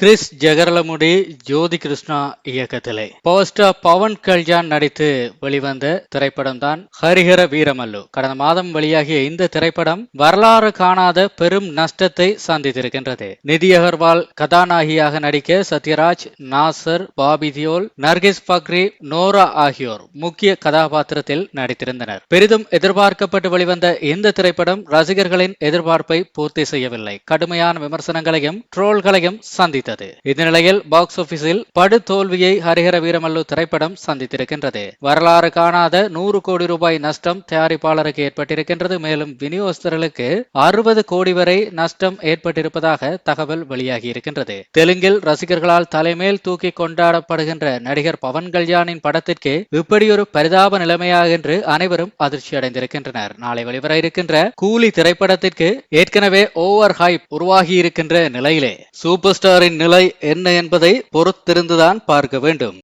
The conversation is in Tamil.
கிறிஸ் ஜெகரலமுடி ஜோதி கிருஷ்ணா இயக்கத்திலே. பவர் ஸ்டார் பவன் கல்யாண் நடித்து வெளிவந்த திரைப்படம் தான் ஹரிஹர வீரமல்லு. கடந்த மாதம் வெளியாகிய இந்த திரைப்படம் வரலாறு காணாத பெரும் நஷ்டத்தை சந்தித்திருக்கின்றது. நிதி அகர்வால் கதாநாயகியாக நடிக்க சத்யராஜ் நாசர் பாபி தியோல் நர்கிஸ் பக்ரி நோரா ஆகியோர் முக்கிய கதாபாத்திரத்தில் நடித்திருந்தனர். பெரிதும் எதிர்பார்க்கப்பட்டு வெளிவந்த இந்த திரைப்படம் ரசிகர்களின் எதிர்பார்ப்பை பூர்த்தி செய்யவில்லை. கடுமையான விமர்சனங்களையும் ட்ரோல்களையும் சந்தித்தது. இந்நிலையில் பாக்ஸ் ஆபீஸில் படு தோல்வியை ஹரிஹர வீரமல்லு திரைப்படம் சந்தித்திருக்கின்றது. வரலாறு காணாத நூறு கோடி ரூபாய் நஷ்டம் தயாரிப்பாளருக்கு ஏற்பட்டிருக்கின்றது. மேலும் விநியோகஸ்தர்களுக்கு அறுபது கோடி வரை நஷ்டம் ஏற்பட்டிருப்பதாக தகவல் வெளியாகி இருக்கின்றது தெலுங்கில் ரசிகர்களால் தலைமேல் தூக்கி கொண்டாடப்படுகின்ற நடிகர் பவன் கல்யாணின் படத்திற்கு இப்படியொரு பரிதாப நிலைமையா என்று அனைவரும் அதிர்ச்சி அடைந்திருக்கின்றனர் நாளை வெளிவர இருக்கின்ற கூலி திரைப்படத்திற்கு ஏற்கனவே ஓவர் ஹைப் உருவாகி இருக்கின்ற நிலையிலே சூப்பர் ஸ்டாரின் நிலை என்ன என்பதை பொறுத்திருந்துதான் பார்க்க வேண்டும்.